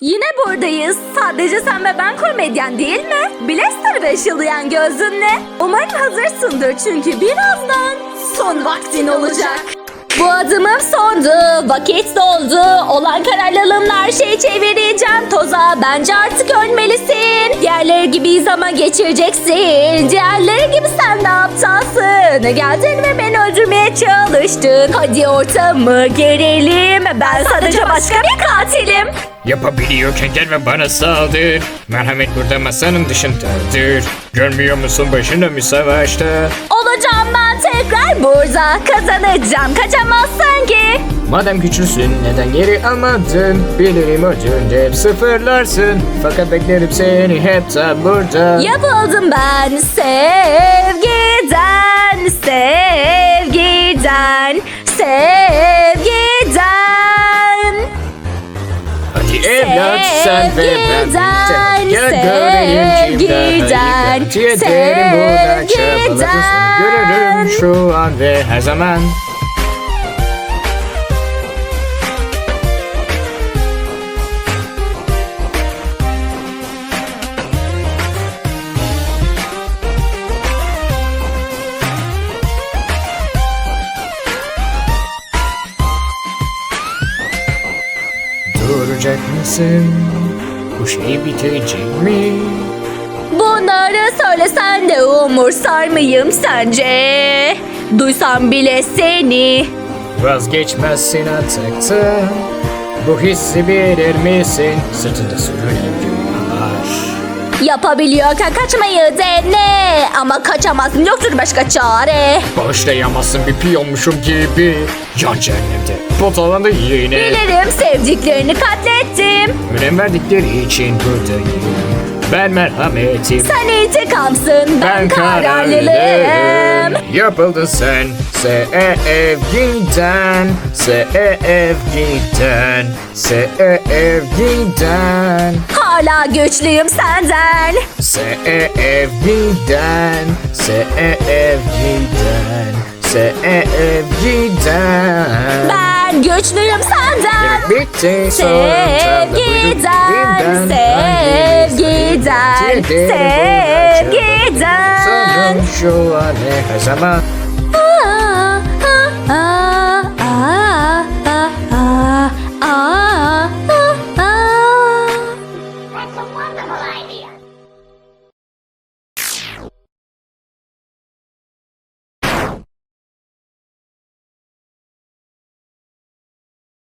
Yine buradayız. Sadece sen ve ben komedyen değil mi? Blaster ve ışıldayan gözünle. Umarım hazırsındır çünkü birazdan son vaktin olacak. Bu adımım sondu, vakit doldu. Olan kararlılığımla her şeyi çevireceğim toza. Bence artık ölmelisin. Diğerleri gibi zaman geçireceksin. Diğerleri gibi sen de aptalsın. Geldin ve beni öldürmeye çalıştın. Hadi ortamı gerelim. Ben sadece başka bir katilim. Yapabiliyorken gel ve bana saldır. Merhamet burada masanın dışındadır. Görmüyor musun başında bir savaşta? Olacağım ben tekrar burada. Kazanacağım. Kaçamazsın ki. Madem güçlüsün neden geri almadın? Bilirim öldüğünde hep sıfırlarsın. Fakat beklerim seni hep burada. Yapıldım ben sevgiden, sevgiden. Hadi evlat sen ve ben birlikte. Gel görelim kimden hayır garanti ederim burada çabaladın seni görürüm şu an ve her zaman. Duracak mısın? Bu şey bitecek mi? Bunları söylesen de umursar mıyım sence? Duysam bile seni. Vazgeçmezsin atakta Bu hissi bilir misin? Sırtında sürülen günahlar Yapabiliyorken kaçmayı dene. Ama kaçamazsın yoktur başka çare. Bağışlayamazsın bir piyonmuşum gibi Yan cehennemde potalandı yine. Bilirim sevdiklerini katlettim. Önem verdikleri için buradayım Ben merhametim. Sen intikamsın ben, Ben kararlılığım. kararlılığım Yapıldı sen. Sevgiden Sevgiden Sevgiden Hala güçlüyüm senden. Sevgiden Sevgiden Sevgiden Ben senden, göçlüyüm senden. Bitti sevgiden, sevgiden, sevgiden. Sanırım şu an her zaman. That's a wonderful idea.